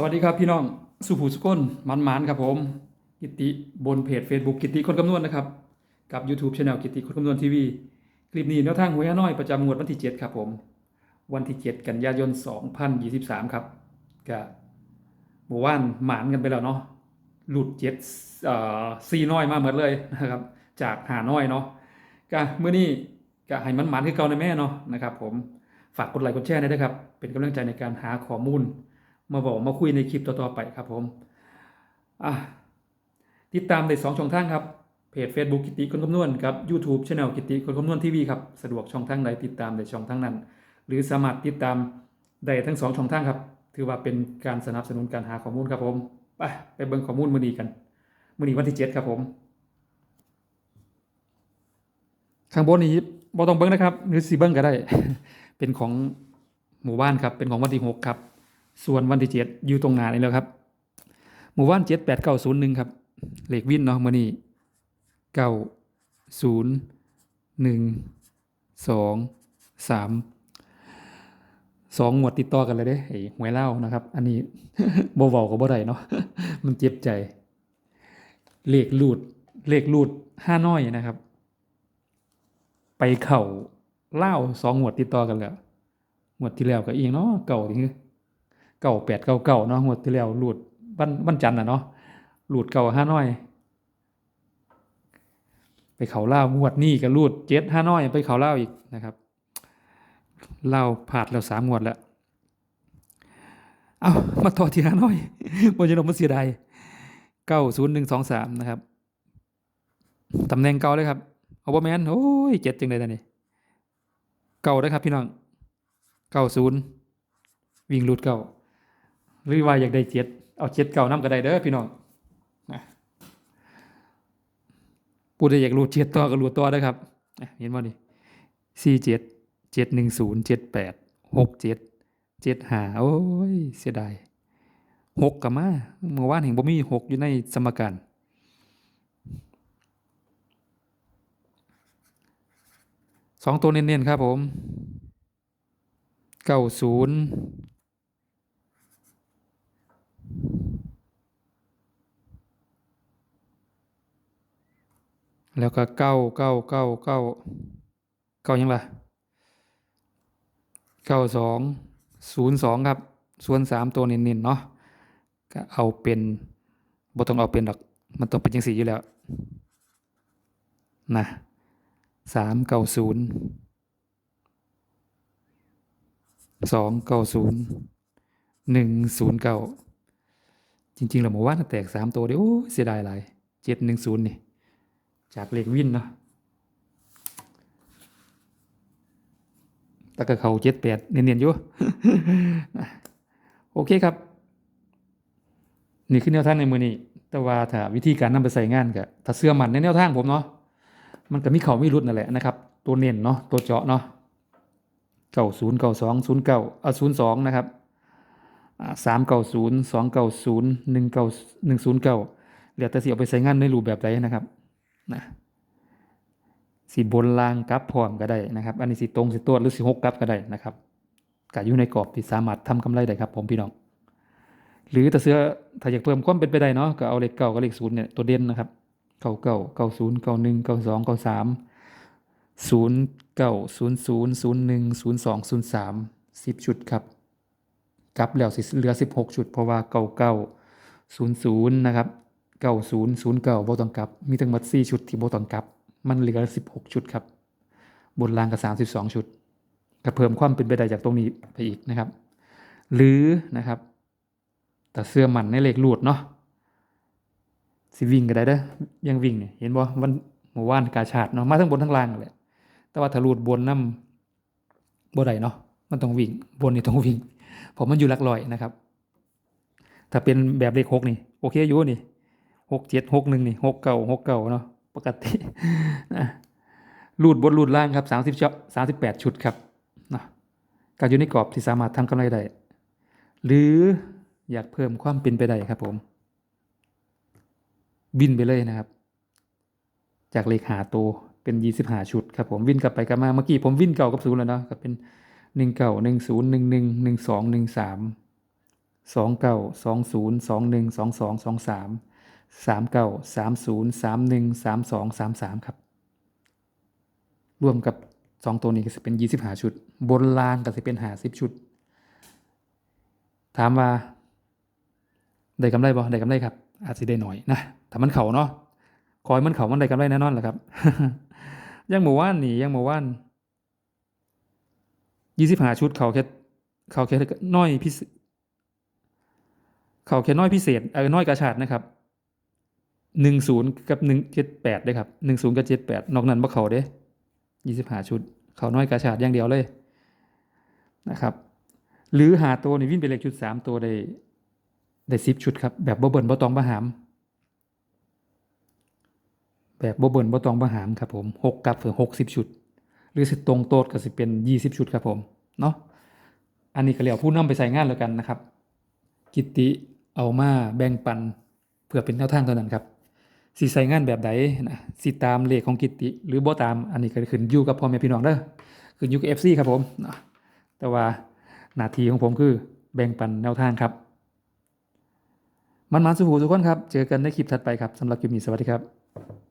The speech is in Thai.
สวัสดีครับพี่น้องสุภูสุกนมันมันครับผม กิติบนเพจ Facebook กิติคนคำนวณนะครับ กับ YouTube c h anel กิติคนคำนวณทีวีคลิปนี้แนวทางหวยฮานอยประจำงวดวันที่ 7 ครับผม วันที่ 7 กันยายน 2023 ครับก็หมู่ว่านหมานกันไปแล้วเนาะหลุดเจ็ดซีน้อยมาหมดเลยนะครับ จากหาน้อยเนาะก็เมื่อนี้ก็ให้มันหมานคือเก่าในแม่เนาะนะครับ ผมฝากกดไลค์กดแชร์ด้วยนะครับ เป็นกำลังใจในการหาข้อมูล มาบอกมาคุยในคลิปต่อๆไปครับผมอะติดตามได้สองช่องทางครับเพจ Facebook กิติคนคำนวณกับ YouTube Channel กิติคนคำนวณทีวีครับสะดวกช่องทางใดติดตามได้ช่องทางนั้น หรือสามารถติดตามได้ทั้งสองช่องทางครับ ถือว่าเป็นการสนับสนุนการหาข้อมูลครับผมไปไปเบิ่งข้อมูลมือนีกันมือนีวันที่7ครับผมข้างบนนี้บ่ต้องเบิ่งนะครับ หรือสิเบิ่งก็ได้ เป็นของหมู่บ้านครับ เป็นของวันที่6ครับ ส่วนวันที่เจ็ดอยู่ตรงหน้านี่แล้วครับหมู่บ้านเจ็ดแปดเก้าศูนย์หนึ่งครับเลขวินเนาะมื่อนี้เก้าศูนย์หนึ่งสองสามสองหมวดติดต่อกันเลยเด้ไอ้หวยเล่านะครับ อันนี้บ่เว้ากับบ่ได้เนาะมันเจ็บใจ เลขลูด เลขลูดห้าน้อยนะครับ ไปเข่าเล่าสองหมวดติดต่อกันแล้วหมวดที่แล้วก็อีกเนาะเก่าที่ เก่าแปดเก่าเก่าเนาะงวดที่แล้วหลุดบ้านบ้านจันน่ะเนาะหลุดเก่าห้าน้อย ไปเขาเล่างวดนี้ก็รูดเจ็ดห้าน้อยไปเขาเล่าอีกนะครับเล่าผาดแล้วสามงวดแล้วเอามาต่อที่ห้าน้อยบนจะลงมาเสียดายเก้าศูนย์หนึ่งสองสามนะครับตำแหน่งเก่าเลยครับเอาบอแมนโอ้ยเจ็ดจังเลยตอนนี้เก่าเลยครับพี่น้องเก้าศูนย์วิ่งรูดเก่า หรือว่าอยากได้เจ็ดเอาเจ็ดเก่านํก็ได้เด้อพี่น้องผู้ใดอยากรู้เจ็ดต่อก็รู้ต่อได้ครับเห็นบ่นี่สี่เจ็ดเจ็ดหนึ่งศูนย์เจ็ดแปดหกเจ็ดเจ็ดหาโอ้ยเสียดายหกกับมาเมื่อวานเห็นบ่มีหกอยู่ในสมการสองตัวเน้นๆครับผมเก้าศูนย์ แล้วก็เก้าเก้าเก้าเก้าเก้ายังล่ะเก้าสองศูนย์สองครับ ส่วนสามตัวเน้นๆเนาะก็เอาเป็นบ่ต้องเอาเป็นดอก มันต้องเป็นจังสี่อยู่แล้วนะสามเก้าศูนย์สองเก้าศูนย์หนึ่งศูนย์เก้าจริงๆแล้วหมู่ว่านแตกสามตัวเดียวเสียดายหลายเจ็ดหนึ่งศูนย์นี่ จากเลขวินเนาะตะกะเขาเจ็ดแปดเนียนๆอยู่ โอเคครับ นี่คือแนวทางในมือนี้ แต่ว่าถ้าวิธีการนำไปใส่งานก็ถ้าเสื้อมันในแนวทางผมเนาะ มันก็มีเขามีรุดนั่นแหละนะครับ ตัวเน้นเนาะ ตัวเจาะเนาะเก้าศูนย์เก้าสองศูนย์เก้าเอาศูนย์สองนะครับสามเก้าศูนย์สองเก้าศูนย์หนึ่งเก้าหนึ่งศูนย์เก้าเหลือแต่สิเอาไปใส่งานในรูปแบบใดนะครับ นะสีบนลางกลับพร้อมก็ได้นะครับ อันนี้สีตรงสีตัวหรือสีหกกลับก็ได้นะครับก็อยู่ในกรอบที่สามารถทำกำไรได้ครับ ผมพี่น้อง หรือแต่เสื้อถ้าอยากเพิ่มความเป็นไปได้เนาะก็เอาเลขเก้ากับเลขศูนย์เนี่ยตัวเด่นนะครับเก้าเก้าเก้าศูนย์เก้าหนึ่งเก้าสองเก้าสามศูนย์เก้าศูนย์ศูนย์ศูนย์หนึ่งศูนย์สองศูนย์สามสิบชุดครับกลับแล้วสิเหลือสิบหกชุด เพราะว่าเก้าเก้าศูนย์ศูนย์นะครับ เก้าศูนย์ศูนย์เก้าบ่ต้องกลับ มีทั้งหมดสี่ชุดที่บ่ต้องกลับ มันเหลือสิบหกชุดครับ บนรางกับสามสิบสองชุดก็เพิ่มความเป็นไปได้จากตรงนี้ไปอีกนะครับ หรือนะครับ แต่เสื้อมันในเลขลูดเนาะสิวิ่งก็ได้เด้อยังวิ่งเนี่ยเห็นบ่วันเมื่อวานกาชาดเนาะมาทั้งบนทั้งล่างนั่นแหละแต่ว่าถ้าลูดบนน้ำบ่ได้เนาะมันต้องวิ่งบนนี่ต้องวิ่งเพราะมันอยู่หลักร้อยนะครับ ถ้าเป็นแบบเลขหกนี่ โอเคอยู่นี่ หกเจ็ดหกหนึ่งนี่หกเก่าหกเก่าเนาะปกตินะรูดบนรูดล่างครับสามสิบชสามสิบแปดชุดครับนะการอยู่ในกรอบที่สามารถทำกำไรได้ หรืออยากเพิ่มความเป็นไปได้ครับผม บินไปเลยนะครับ จากเลขหาตัวเป็นยี่สิบหาชุดครับผมวิ่นกลับไปกลับมาเมื่อกี้ผมวิ่นเก่ากับศูนย์แล้วเนาะก็เป็นหนึ่งเก่าหนึ่งศูนย์หนึ่งหนึ่งหนึ่งสองหนึ่งสามสองเก้าสองศูนย์สองหนึ่งสองสองสองสาม สามเก้าสามศูนย์สามหนึ่งสามสองสามสามครับ รวมกับสองตัวนี้ก็จะเป็นยี่สิบห้าชุด บนล่างก็จะเป็นหาสิบชุด ถามว่า ได้กำไรบ่ได้กำไรครับ อาจจะได้หน่อยนะถ้ามันเข่าเนาะคอยมันเข่ามันได้กำไรแน่นอนแหละครับ ยังหมู่ว่านนี่ยังหมู่ว่านยี่สิบห้าชุดเขาแค่เขาแค่น้อยพิเศษเขาแค่น้อยพิเศษเออน้อยกระชาดนะครับ หนึ่งศูนย์กับหนึ่งเจ็ดแปดด้ครับหนึ่งศูนย์กับเจ็ดแปดนอกนั้นบ่เขาเด้ยี่สิบห้าชุด เขาน้อยกระชาดอย่างเดียวเลยนะครับ หรือหาตัวนี่วิ่งไปเลขชุดสามตัวได้ได้สิบชุดครับ แบบบ่เบิ่นบ่ตองบ่หาม แบบบ่เบิ่นบ่ตองบ่หามครับผมหกกับถึงหกสิบชุด หรือสิตรงโตดก็สิเป็นยี่สิบชุดครับผมเนาะอันนี้ก็เรียกผู้นำไปใส่งานแล้วกันนะครับ กิตติเอามาแบ่งปันเพื่อเป็นแนวทางเท่านั้นครับ สิใส่งานแบบใดนะสิตามเลขของกิตติ หรือบ่ตามอันนี้ก็ขึ้นอยู่กับพ่อแม่พี่น้องเด้อขึ้นอยู่กับ FC ครับผมนะแต่ว่าหน้าที่ของผมคือแบ่งปันแนวทางครับ มันมาสุขทุกคนครับ เจอกันในคลิปถัดไปครับสำหรับคลิปนี้สวัสดีครับ